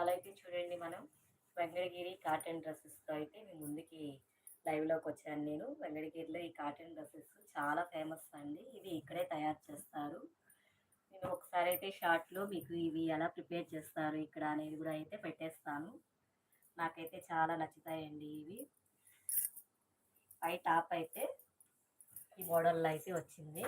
ఇవాళ అయితే చూడండి మనం వెంకటగిరి కాటన్ డ్రెస్సెస్తో అయితే మీ ముందుకి లైవ్లోకి వచ్చాను నేను. వెంకటగిరిలో ఈ కాటన్ డ్రెస్సెస్ చాలా ఫేమస్ అండి. ఇది ఇక్కడే తయారు చేస్తారు. నేను ఒకసారి అయితే షార్ట్లో మీకు ఇవి ఎలా ప్రిపేర్ చేస్తారు ఇక్కడ అనేది కూడా అయితే పెట్టేస్తాను. నాకైతే చాలా నచ్చుతాయండి ఇవి. పై టాప్ అయితే ఈ మోడల్లో అయితే వచ్చింది.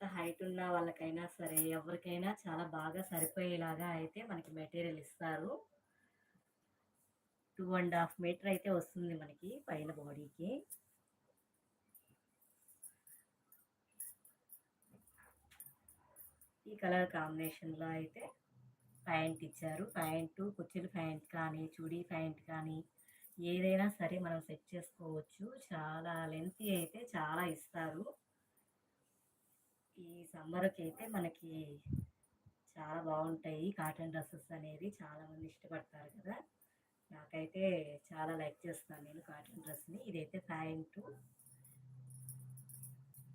ఎంత హైట్ ఉన్న వాళ్ళకైనా సరే ఎవరికైనా చాలా బాగా సరిపోయేలాగా అయితే మనకి మెటీరియల్ ఇస్తారు. టూ అండ్ హాఫ్ మీటర్ అయితే వస్తుంది మనకి పైన బాడీకి. ఈ కలర్ కాంబినేషన్లో అయితే ప్యాంట్ ఇచ్చారు. ప్యాంటు కుర్చీలు ప్యాంట్ కానీ చుడీ ప్యాంట్ కానీ ఏదైనా సరే మనం సెట్ చేసుకోవచ్చు. చాలా లెంత్ అయితే చాలా ఇస్తారు. ఈ సమ్మర్కి అయితే మనకి చాలా బాగుంటాయి. కాటన్ డ్రెస్సెస్ అనేది చాలామంది ఇష్టపడతారు కదా. నాకైతే చాలా లైక్ చేస్తాను నేను కాటన్ డ్రెస్ని. ఇదైతే ప్యాంటు.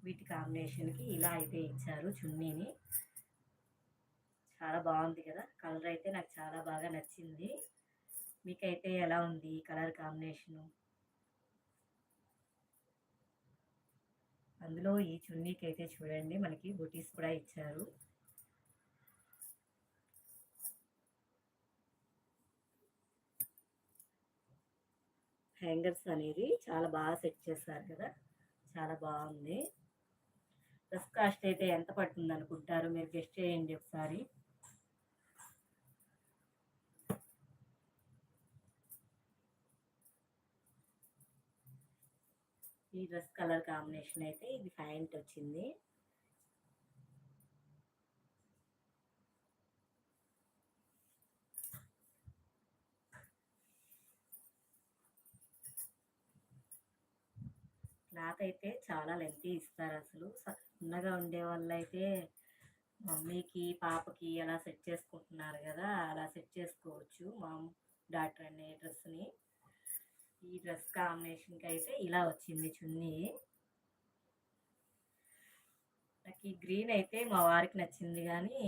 వీటి కాంబినేషన్కి ఇలా అయితే ఇచ్చారు చున్నీని. చాలా బాగుంది కదా. కలర్ అయితే నాకు చాలా బాగా నచ్చింది. మీకైతే ఎలా ఉంది కలర్ కాంబినేషను? అందులో ఈ చున్నీకి అయితే చూడండి మనకి బుటీస్ కూడా ఇచ్చారు. హ్యాంగర్స్ అనేది చాలా బాగా సెట్ చేస్తారు కదా చాలా బాగుంది. డ్రెస్ కాస్ట్ అయితే ఎంత పడుతుంది అనుకుంటారు? మీరు గెస్ట్ చేయండి ఒకసారి. ఈ డ్రెస్ కలర్ కాంబినేషన్ అయితే ఇది ప్యాంట్ వచ్చింది. క్లాత్ అయితే చాలా లెంతీ ఇస్తారు అసలు. సన్నగా ఉండే వాళ్ళు అయితే మమ్మీకి పాపకి అలా సెట్ చేసుకుంటున్నారు కదా అలా సెట్ చేసుకోవచ్చు. మా డాక్టర్ అనే డ్రెస్ని ఈ డ్రెస్ కాంబినేషన్కి అయితే ఇలా వచ్చింది చున్నీ. నాకు ఈ గ్రీన్ అయితే మా వారికి నచ్చింది కానీ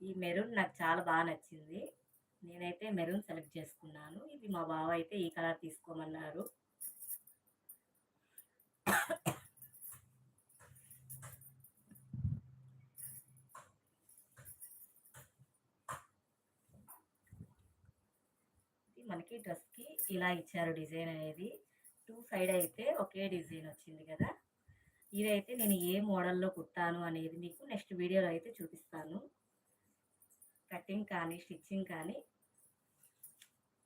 ఈ మెరూన్ నాకు చాలా బాగా నచ్చింది. నేనైతే మెరూన్ సెలెక్ట్ చేసుకున్నాను. ఇది మా బావ అయితే ఈ కలర్ తీసుకోమన్నారు. మనకి డ్రెస్కి ఇలా ఇచ్చారు డిజైన్ అనేది. టూ సైడ్ అయితే ఒకే డిజైన్ వచ్చింది కదా. ఇదైతే నేను ఏ మోడల్లో కుట్టాను అనేది మీకు నెక్స్ట్ వీడియోలో అయితే చూపిస్తాను. కటింగ్ కానీ స్టిచ్చింగ్ కానీ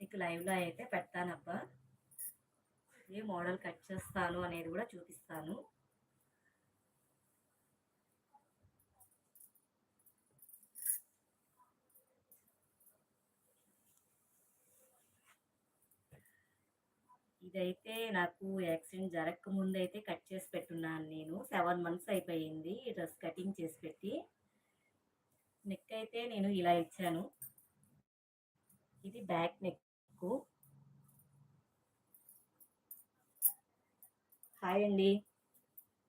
మీకు లైవ్లో అయితే పెడతానబ్బా. ఏ మోడల్ కట్ చేస్తాను అనేది కూడా చూపిస్తాను. ఇదైతే నాకు యాక్సిడెంట్ జరగక ముందు అయితే కట్ చేసి పెట్టున్నాను నేను. సెవెన్ మంత్స్ అయిపోయింది డ్రెస్ కటింగ్ చేసి పెట్టి. నెక్ అయితే నేను ఇలా ఇచ్చాను. ఇది బ్యాక్ నెక్ హాయ్ అండి.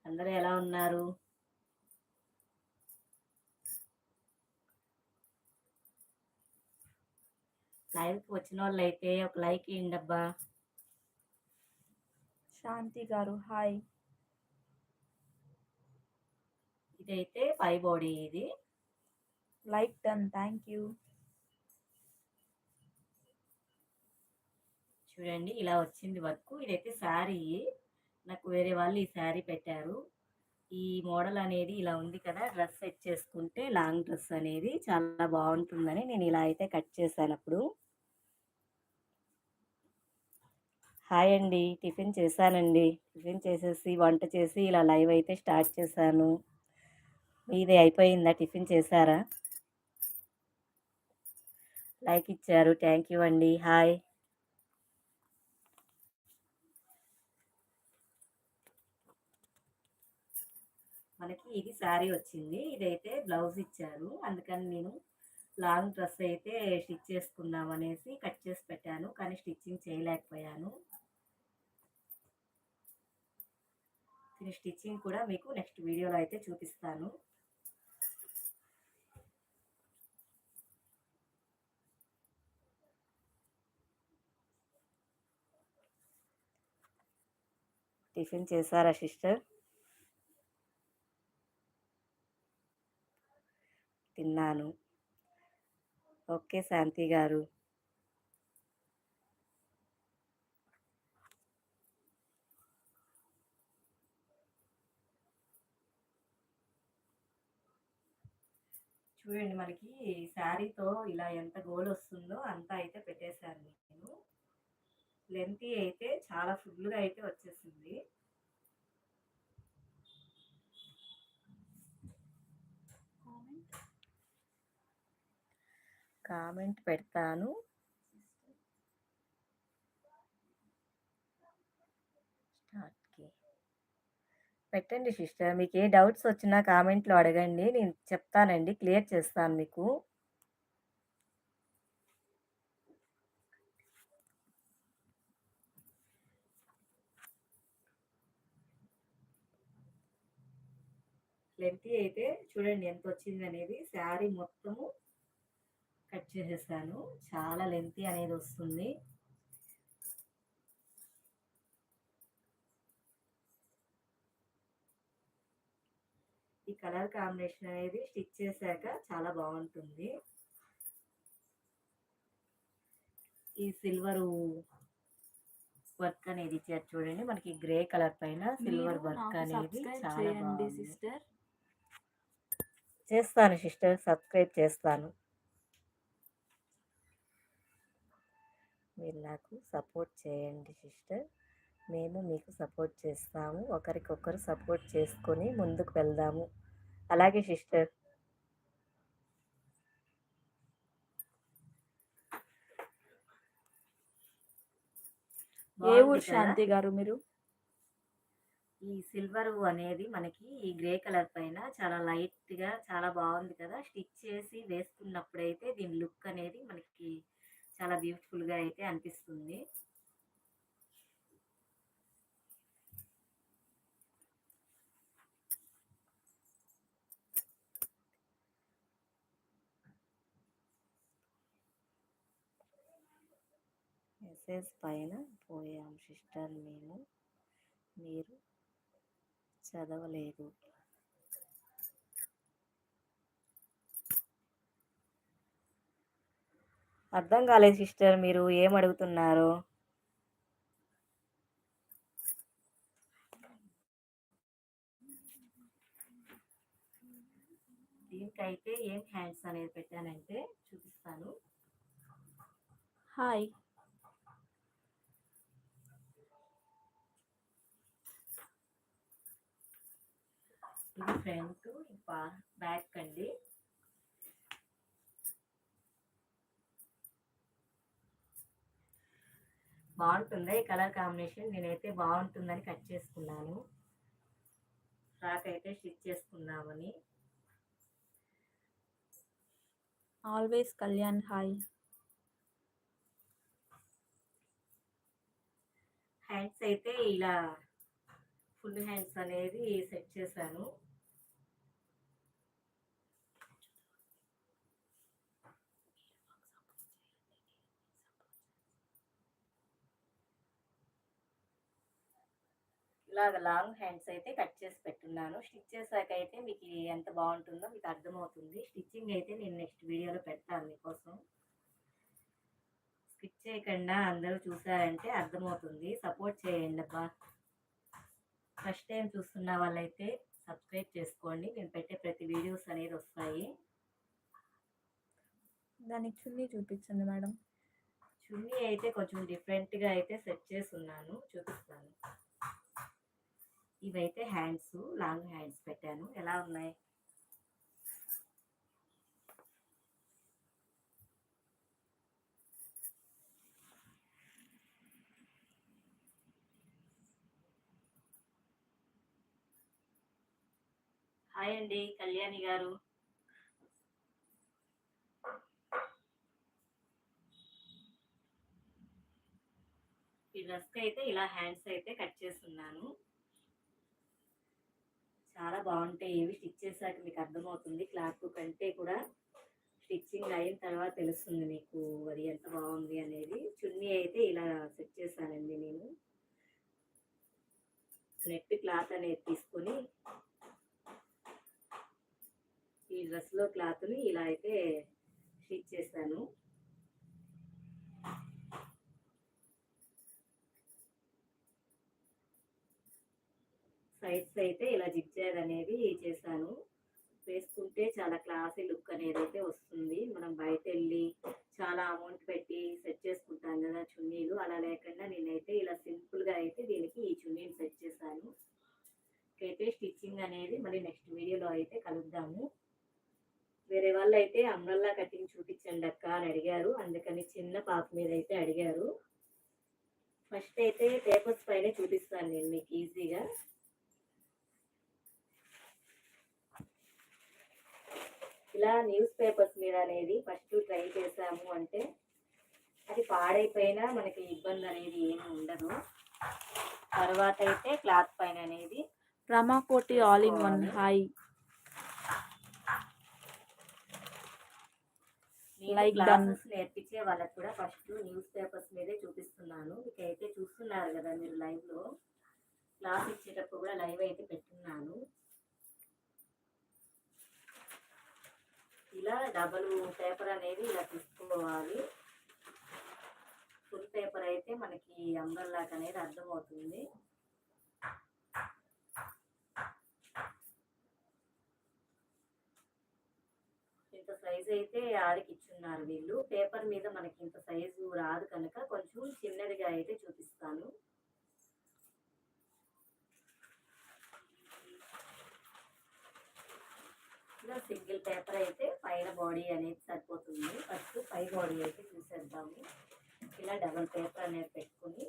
అందరూ ఎలా ఉన్నారు? లైవ్కి వచ్చిన వాళ్ళు అయితే ఒక లైక్ ఇవ్వండి అబ్బా శాంతి గారు హాయ్. ఇదైతే పై బాడీ ఇది. Like done thank you. చూడండి ఇలా వచ్చింది వర్క్. ఇదైతే శారీ. నాకు వేరే వాళ్ళు ఈ శారీ పెట్టారు. ఈ మోడల్ అనేది ఇలా ఉంది కదా డ్రెస్ సెట్ చేసుకుంటే లాంగ్ డ్రెస్ అనేది చాలా బాగుంటుందని నేను ఇలా అయితే కట్ చేశాను అప్పుడు. హాయ్ అండి. టిఫిన్ చేశానండి. టిఫిన్ చేసేసి వంట చేసి ఇలా లైవ్ అయితే స్టార్ట్ చేశాను. ఇది అయిపోయిందా? టిఫిన్ చేశారా? లైక్ ఇచ్చారు. థ్యాంక్ యూ అండి. హాయ్. మనకి ఇది శారీ వచ్చింది. ఇదైతే బ్లౌజ్ ఇచ్చారు. అందుకని నేను లాంగ్ డ్రెస్ అయితే స్టిచ్ చేసుకుందాం అనేసి కట్ చేసి పెట్టాను. కానీ స్టిచ్చింగ్ చేయలేకపోయాను. దీని స్టిచ్చింగ్ కూడా మీకు నెక్స్ట్ వీడియోలో అయితే చూపిస్తాను. టిఫిన్ చేశారా సిస్టర్? తిన్నాను. ఓకే శాంతి గారు. చూడండి మనకి శారీతో ఇలా ఎంత గోల్ వస్తుందో అంతా అయితే పెట్టేశాను నేను. లెంత్ అయితే చాలా ఫుల్గా అయితే వచ్చేసింది. కామెంట్. పెడతాను. పెట్టండి సిస్టర్. మీకు ఏ డౌట్స్ వచ్చినా కామెంట్లో అడగండి. నేను చెప్తానండి. క్లియర్ చేస్తాను మీకు. లెంత్ అయితే చూడండి ఎంత వచ్చింది అనేది. శారీ మొత్తము కట్ చేసేసాను. చాలా లెంతీ అనేది వస్తుంది. ఈ కలర్ కాంబినేషన్ అనేది స్టిచ్ చేశాక చాలా బాగుంటుంది. ఈ సిల్వర్ వర్క్ అనేది ఇచ్చారు చూడండి. మనకి గ్రే కలర్ పైన సిల్వర్ వర్క్ అనేది చాలా బాగుంది. సిస్టర్. చేస్తాను సిస్టర్. సబ్స్క్రైబ్ చేస్తాను. మీరు నాకు సపోర్ట్ చేయండి సిస్టర్. మేము మీకు సపోర్ట్ చేస్తాము. ఒకరికొకరు సపోర్ట్ చేసుకొని ముందుకు వెళ్దాము. అలాగే సిస్టర్. ఏ ఊరు శాంతి గారు మీరు? ఈ సిల్వర్ అనేది మనకి ఈ గ్రే కలర్ పైన చాలా లైట్గా చాలా బాగుంది కదా? స్టిచ్ చేసి వేసుకున్నప్పుడైతే దీని లుక్ అనేది మనకి చాలా బ్యూటిఫుల్గా అయితే అనిపిస్తుంది. మెసేజ్ పైన పోయాం సిస్టర్ మేము. మీరు చదవలేదు. అర్థం కాలేదు సిస్టర్ మీరు ఏం అడుగుతున్నారు? దీనికైతే ఏం హ్యాండ్స్ అనేది పెట్టానంటే చూపిస్తాను. హాయ్. ఇది ఫ్రంట్ బ్యాక్ అండి. బాగుంటుంది ఈ కలర్ కాంబినేషన్? నేనైతే బాగుంటుందని కట్ చేసుకున్నాను. ఫ్రాక్ అయితే స్టిచ్ చేసుకుందామని. Always Kalyan hi. హ్యాండ్స్ అయితే ఇలా ఫుల్ హ్యాండ్స్ అనేది సెట్ చేశాను. ఇలాగ లాంగ్ హ్యాండ్స్ అయితే కట్ చేసి పెట్టున్నాను. స్టిచ్ చేశాక అయితే మీకు ఎంత బాగుంటుందో మీకు అర్థమవుతుంది. స్టిచ్చింగ్ అయితే నేను నెక్స్ట్ వీడియోలో పెడతాను మీకోసం. స్కిప్ చేయకుండా అందరూ చూసారంటే అర్థమవుతుంది. సపోర్ట్ చేయండి అబ్బా. ఫస్ట్ టైం చూస్తున్న వాళ్ళైతే సబ్స్క్రైబ్ చేసుకోండి. నేను పెట్టే ప్రతి వీడియోస్ అనేది వస్తాయి. దానికి చున్నీ చూపించండి మేడం. చున్నీ అయితే కొంచెం డిఫరెంట్గా అయితే సెట్ చేసి ఉన్నాను. చూపిస్తాను. ఇవైతే హ్యాండ్స్ లాంగ్ హ్యాండ్స్ పెట్టాను. ఎలా ఉన్నాయి? హాయ్ అండి కళ్యాణి గారు. ఈ డ్రెస్కి అయితే ఇలా హ్యాండ్స్ అయితే కట్ చేస్తున్నాను. బాగుంటాయి ఏవి స్టిచ్ చేశాక మీకు అర్థమవుతుంది. క్లాత్ కంటే కూడా స్టిచ్చింగ్ అయిన తర్వాత తెలుస్తుంది మీకు అది ఎంత బాగుంది అనేది. చున్నీ అయితే ఇలా సెట్ చేశానండి నేను. నెట్ క్లాత్ అనేది తీసుకొని ఈ డ్రెస్లో క్లాత్ని ఇలా అయితే స్టిచ్ చేశాను. సైడ్స్ అయితే ఇలా జిగ్జాగ్ అనేది చేశాను. వేసుకుంటే చాలా క్లాసీ లుక్ అనేది అయితే వస్తుంది. మనం బయట వెళ్ళి చాలా అమౌంట్ పెట్టి సెట్ చేసుకుంటాం కదా చున్నీలు. అలా లేకుండా నేనైతే ఇలా సింపుల్గా అయితే దీనికి ఈ చున్నీని సెట్ చేశాను. అయితే స్టిచ్చింగ్ అనేది మళ్ళీ నెక్స్ట్ వీడియోలో అయితే కలుద్దాము. వేరే వాళ్ళు అయితే అంబ్రల్లా కటింగ్ చూపించండి అక్క అని అడిగారు. అందుకని చిన్న పాప మీద అయితే అడిగారు. ఫస్ట్ అయితే పేపర్స్ పైన చూపిస్తాను నేను మీకు ఈజీగా. ఇలా న్యూస్ పేపర్స్ మీద అనేది ఫస్ట్ ట్రై చేసాము అంటే అది పాడైపోయినా మనకి ఇబ్బంది అనేది ఏమి ఉండదు. తర్వాత అయితే క్లాత్ పైన అనేది Ramakoti all in one hi done. Classes నేర్పించే వాళ్ళకి కూడా ఫస్ట్ న్యూస్ పేపర్స్ మీదే చూపిస్తున్నాను. ఇకైతే చూస్తున్నారు కదా మీరు లైవ్లో క్లాస్ ఇచ్చేటప్పుడు కూడా లైవ్ అయితే పెట్టున్నాను. ఇలా డబల్ పేపర్ అనేది ఇలా తీసుకోవాలి. ఫుల్ పేపర్ అయితే మనకి అంబర్లాక్ అనేది అర్థమవుతుంది. ఇంత సైజ్ అయితే ఆడికి ఇచ్చున్నారు వీళ్ళు. పేపర్ మీద మనకి ఇంత సైజు రాదు కనుక కొంచెం చిన్నదిగా అయితే చూపిస్తాను. ఇలా సింగిల్ పేపర్ అయితే పైన బాడీ అనేది సరిపోతుంది. ఫస్ట్ పై బాడీ అయితే చూసేద్దాము. ఇలా డబల్ పేపర్ అనేది పెట్టుకుని.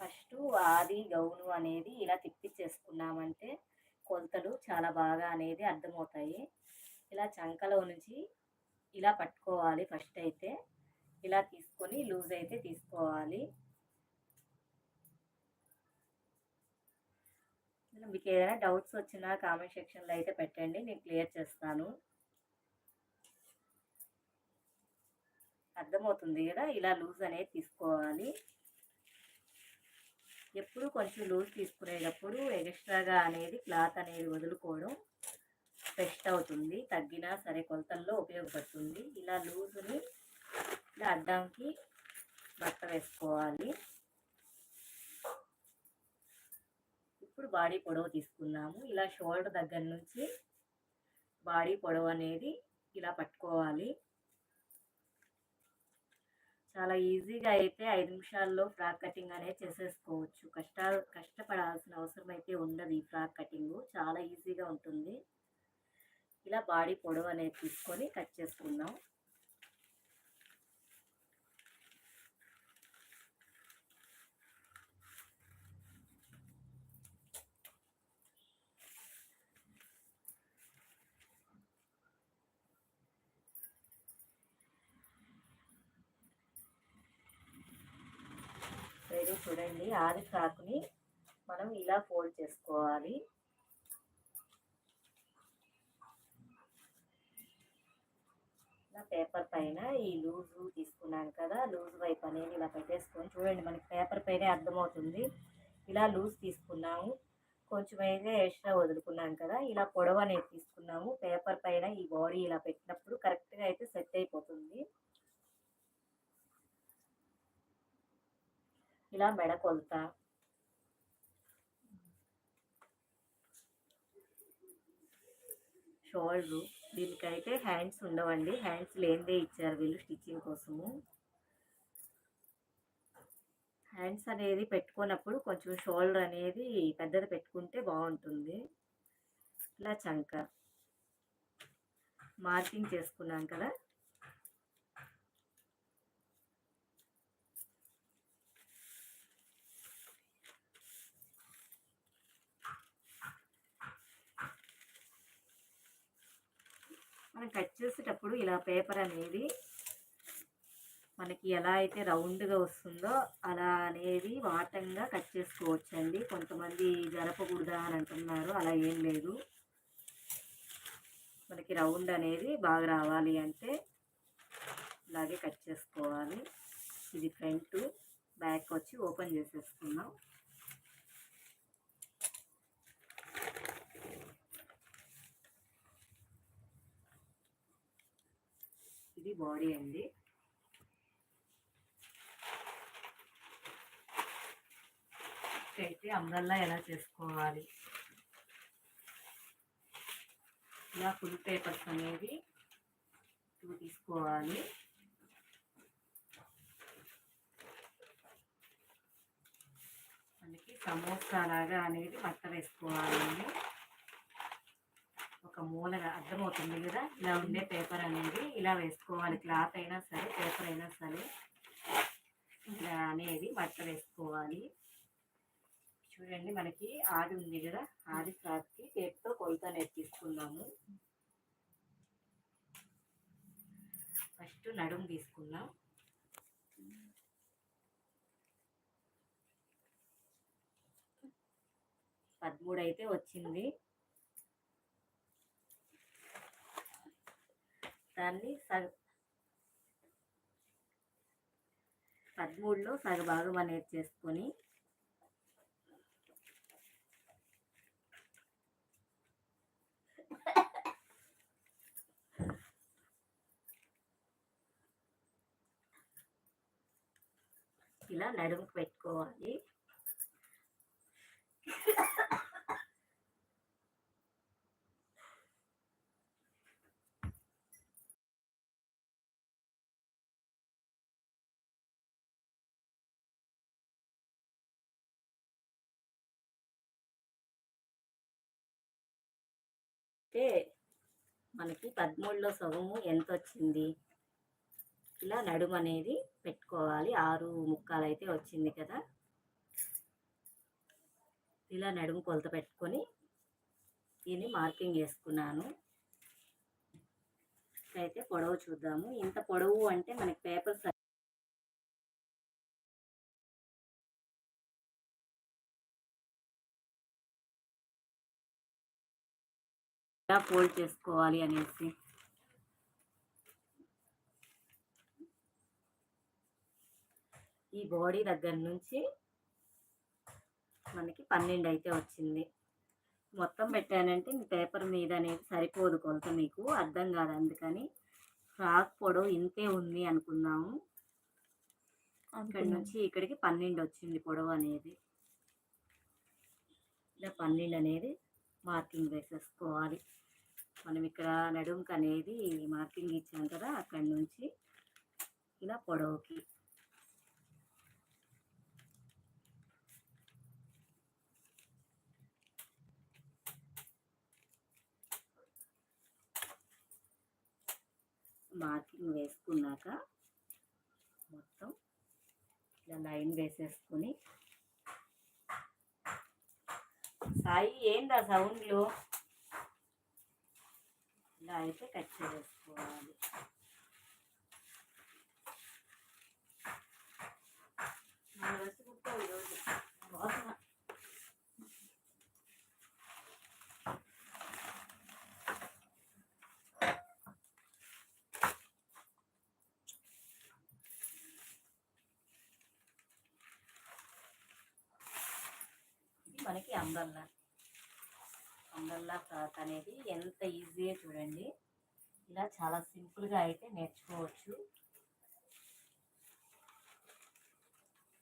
ఫస్ట్ ఆది గౌను అనేది ఇలా తిప్పించేసుకున్నామంటే కొలతలు చాలా బాగా అనేది అర్థమవుతాయి. ఇలా చంకలో నుంచి ఇలా పట్టుకోవాలి ఫస్ట్ అయితే. ఇలా తీసుకొని లూజ్ అయితే తీసుకోవాలి. మీకు ఏదైనా డౌట్స్ వచ్చినా కామెంట్ సెక్షన్లో అయితే పెట్టండి నేను క్లియర్ చేస్తాను. అర్థమవుతుంది కదా? ఇలా లూజ్ అనేది తీసుకోవాలి. ఎప్పుడు కొంచెం లూజ్ తీసుకునేటప్పుడు ఎక్స్ట్రాగా అనేది క్లాత్ అనేది వదులుకోవడం బెస్ట్ అవుతుంది. తగ్గినా సరే కొలతల్లో ఉపయోగపడుతుంది. ఇలా లూజ్ని ఇలా అడ్డానికి బట్ట వేసుకోవాలి. ఇప్పుడు బాడీ పొడవు తీసుకున్నాము. ఇలా షోల్డర్ దగ్గర నుంచి బాడీ పొడవు అనేది ఇలా పట్టుకోవాలి. చాలా ఈజీగా అయితే ఐదు నిమిషాల్లో ఫ్రాక్ కటింగ్ అనేది చేసేసుకోవచ్చు. కష్టాలు కష్టపడాల్సిన అవసరం అయితే ఉండదు ఈ ఫ్రాక్ కటింగ్. చాలా ఈజీగా ఉంటుంది. ఇలా బాడీ పొడవు అనేది తీసుకొని కట్ చేసుకుందాం ఇది చూడండి ఆది ఫ్రాక్ని మనం ఇలా ఫోల్డ్ చేసుకోవాలి. ఇలా పేపర్ పైన ఈ లూజు తీసుకున్నాను కదా లూజ్ వైపు అనేది ఇలా పెట్టేసుకొని చూడండి మనకి పేపర్ పైన అర్థమవుతుంది. ఇలా లూజ్ తీసుకున్నాము. కొంచెం అయితే ఎక్స్ట్రా వదులుకున్నాం కదా ఇలా పొడవు అనేది తీసుకున్నాము. పేపర్ పైన ఈ బాడీ ఇలా పెట్టినప్పుడు కరెక్ట్గా అయితే సెట్ అయిపోతుంది. ఇలా మెడ కొలత షోల్డరు. దీనికైతే హ్యాండ్స్ ఉండవండి. హ్యాండ్స్ లేనిదే ఇచ్చారు వీళ్ళు స్టిచ్చింగ్ కోసము. హ్యాండ్స్ అనేది పెట్టుకున్నప్పుడు కొంచెం షోల్డర్ అనేది పెద్దది పెట్టుకుంటే బాగుంటుంది. ఇలా చంక. మార్కింగ్ చేసుకున్నాం కదా. మనం కట్ చేసేటప్పుడు ఇలా పేపర్ అనేది మనకి ఎలా అయితే రౌండ్గా వస్తుందో అలా అనేది వాటంగా కట్ చేసుకోవచ్చండి. కొంతమంది జరపకూడదా అని అంటున్నారు అలా ఏం లేదు. మనకి రౌండ్ అనేది బాగా రావాలి అంటే ఇలాగే కట్ చేసుకోవాలి. ఇది ఫ్రంట్ బ్యాక్ వచ్చి ఓపెన్ చేసేసుకుందాం. ఇది బాడీ అండి. అయితే అంబ్రల్లా ఎలా చేసుకోవాలి? ఇలా ఫుల్ పేపర్స్ అనేది టూ తీసుకోవాలి. మనకి సమోసా లాగా అనేది మట్ట వేసుకోవాలండి. ఒక మూలగా అర్థమవుతుంది కదా? ఇలా ఉండే పేపర్ అనేది ఇలా వేసుకోవాలి. క్లాత్ అయినా సరే పేపర్ అయినా సరే. ఇలా అనేది బట్ట వేసుకోవాలి. చూడండి మనకి ఆది ఉంది కదా? ఆది క్లాత్కి టేప్తో కొలత అనేది తీసుకున్నాము. ఫస్ట్ నడుము తీసుకుందాం. పదమూడు అయితే వచ్చింది. దాన్ని సగ పదమూడులో సగభాగం అనేది చేసుకొని ఇలా నడుముకు పెట్టుకోవాలి. అయితే మనకి పదమూడులో సగము ఎంత వచ్చింది ఇలా నడుము అనేది పెట్టుకోవాలి. ఆరు ముక్కాలు అయితే వచ్చింది కదా? ఇలా నడుము కొలత పెట్టుకొని దీన్ని మార్కింగ్ చేసుకున్నాను. అయితే పొడవు చూద్దాము. ఇంత పొడవు అంటే మనకి పేపర్ ఎలా ఫోల్డ్ చేసుకోవాలి అనేసి. ఈ బాడీ దగ్గర నుంచి మనకి పన్నెండు అయితే వచ్చింది. మొత్తం పెట్టానంటే మీ పేపర్ మీద అనేది సరిపోదు కొలత మీకు అర్థం కాదు అందుకని ఫ్రాక్ పొడవు ఇంతే ఉంది అనుకున్నాము. ఇక్కడ నుంచి ఇక్కడికి పన్నెండు వచ్చింది పొడవు అనేది. ఇలా పన్నెండు అనేది మార్కింగ్ వేసేసుకోవాలి. మనం ఇక్కడ నడుముకి అనేది మార్కింగ్ ఇచ్చాం కదా అక్కడి నుంచి ఇలా పొడవుకి. మార్కింగ్ వేసుకున్నాక మొత్తం ఇలా లైన్ వేసేసుకొని. సాయి ఏందా సౌండ్లు ఇలా అయితే కట్ చేసుకోవాలి మన డ్రెస్ కుట్టావు ఈరోజు వాసన ఇది మనకి అంబల్లా అంబల్లా ఫ్రాక్ అనేది ఎంత ఈజీగా చూడండి. ఇలా చాలా సింపుల్గా అయితే నేర్చుకోవచ్చు.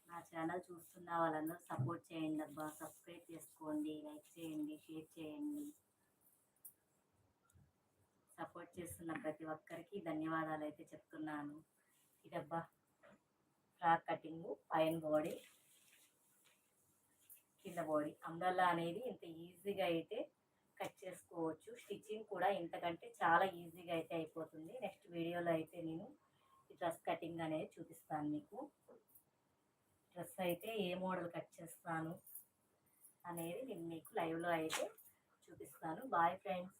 నా ఛానల్ చూస్తున్న వాళ్ళందరూ సపోర్ట్ చేయండి అబ్బా. సబ్స్క్రైబ్ చేసుకోండి లైక్ చేయండి షేర్ చేయండి. సపోర్ట్ చేస్తున్న ప్రతి ఒక్కరికి ధన్యవాదాలు అయితే చెప్తున్నాను. ఇదబ్బా ఫ్రాక్ కటింగ్ పైన బాడీ కింద బాడీ. అంబ్రల్లా అనేది ఇంత ఈజీగా అయితే కట్ చేసుకోవచ్చు. స్టిచ్చింగ్ కూడా ఇంతకంటే చాలా ఈజీగా అయితే అయిపోతుంది. నెక్స్ట్ వీడియోలో అయితే నేను డ్రెస్ కటింగ్ అనేది చూపిస్తాను మీకు. డ్రెస్ అయితే ఏ మోడల్ కట్ చేస్తాను అనేది నేను మీకు లైవ్లో అయితే చూపిస్తాను. Bye friends.